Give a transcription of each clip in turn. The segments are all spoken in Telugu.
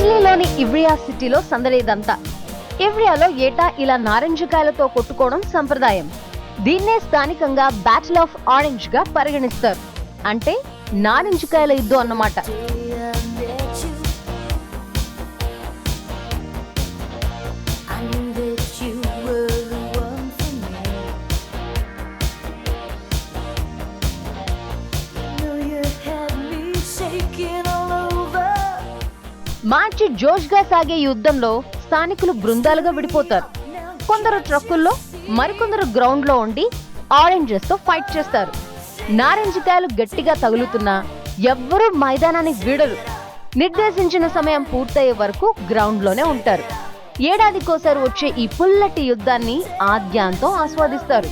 ఇటలీలోని ఇవ్రియా సిటీలో సందడేదంతా. ఇవ్రియాలో ఏటా ఇలా నారింజకాయలతో కొట్టుకోవడం సంప్రదాయం. దీన్నే స్థానికంగా బ్యాటిల్ ఆఫ్ ఆరెంజ్గా పరిగణిస్తారు. అంటే నారింజకాయల యుద్ధం అన్నమాట. మార్చి జోష్గా సాగే యుద్ధంలో స్థానికులు బృందాలుగా విడిపోతారు. కొందరు ట్రక్కుల్లో మరికొందరు గ్రౌండ్లో ఉండి ఆరెంజెస్తో ఫైట్ చేస్తారు. నారింజకాయలు గట్టిగా తగులుతున్నా ఎవ్వరూ మైదానాన్ని వీడరు. నిర్దేశించిన సమయం పూర్తయ్యే వరకు గ్రౌండ్లోనే ఉంటారు. ఏడాదికోసారి వచ్చే ఈ పుల్లటి యుద్ధాన్ని ఆద్యాంతో ఆస్వాదిస్తారు.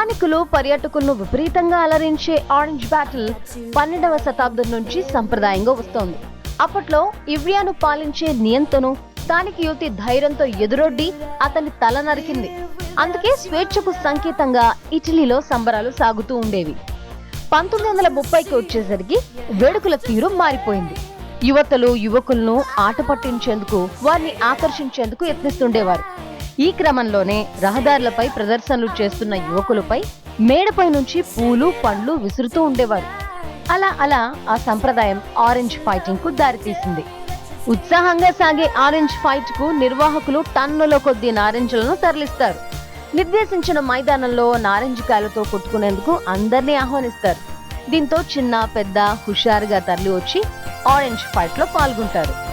స్థానికులు పర్యాటకులను విపరీతంగా అలరించే ఆరెంజ్ బ్యాటిల్ పన్నెండవ శతాబ్దం నుంచి సంప్రదాయంగా వస్తోంది. అప్పట్లో ఇవ్రియాను పాలించే నియంతను స్థానిక యువతి ధైర్యంతో ఎదురొడ్డి అతని తల నరికింది. అందుకే స్వేచ్ఛకు సంకేతంగా ఇటలీలో సంబరాలు సాగుతూ ఉండేవి. పంతొమ్మిది వందల ముప్పైకి వచ్చేసరికి వేడుకల తీరు మారిపోయింది. యువతలు యువకులను ఆట పట్టించేందుకు వారిని ఆకర్షించేందుకు యత్నిస్తుండేవారు. ఈ క్రమంలోనే రహదారులపై ప్రదర్శనలు చేస్తున్న యువకులపై మేడపై నుంచి పూలు పండ్లు విసురుతూ ఉండేవారు. అలా అలా ఆ సంప్రదాయం ఆరెంజ్ ఫైటింగ్కు దారితీసింది. ఉత్సాహంగా సాగే ఆరెంజ్ ఫైట్కు నిర్వాహకులు టన్నుల కొద్ది నారింజలను తరలిస్తారు. నిర్దేశించిన మైదానంలో నారింజ కాయలతో కొట్టుకునేందుకు అందరినీ ఆహ్వానిస్తారు. దీంతో చిన్న పెద్ద హుషారుగా తరలి వచ్చి ఆరెంజ్ ఫైట్లో పాల్గొంటారు.